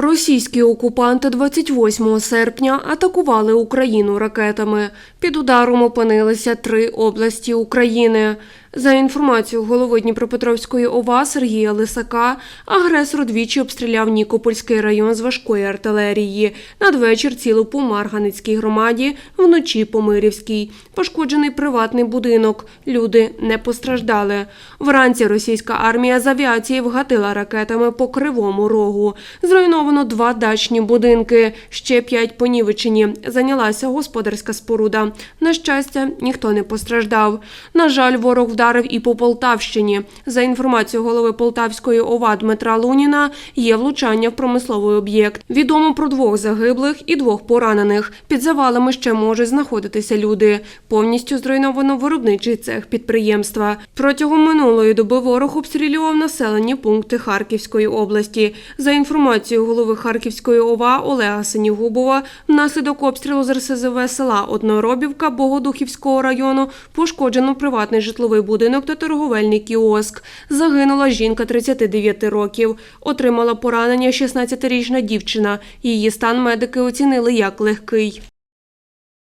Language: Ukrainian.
Російські окупанти 28 серпня атакували Україну ракетами. Під ударом опинилися три області України. За інформацією голови Дніпропетровської ОВА Сергія Лисака, агресор двічі обстріляв Нікопольський район з важкої артилерії. Надвечір цілу по Марганицькій громаді, вночі по Мирівській. Пошкоджений приватний будинок. Люди не постраждали. Вранці російська армія з авіації вгатила ракетами по Кривому Рогу. Зруйновано два дачні будинки, ще п'ять понівечені. Зайнялася господарська споруда. На щастя, ніхто не постраждав. На жаль, ворог вдарив і по Полтавщині. За інформацією голови Полтавської ОВА Дмитра Луніна, є влучання в промисловий об'єкт. Відомо про двох загиблих і двох поранених. Під завалами ще можуть знаходитися люди. Повністю зруйновано виробничий цех підприємства. Протягом минулої доби ворог обстрілював населені пункти Харківської області. За інформацією голови Харківської ОВА Олега Синігубова, внаслідок обстрілу з РСЗВ села Одноробівка Богодухівського району пошкоджено приватний житловий та торговельний кіоск. Загинула жінка 39 років. Отримала поранення 16-річна дівчина. Її стан медики оцінили як легкий.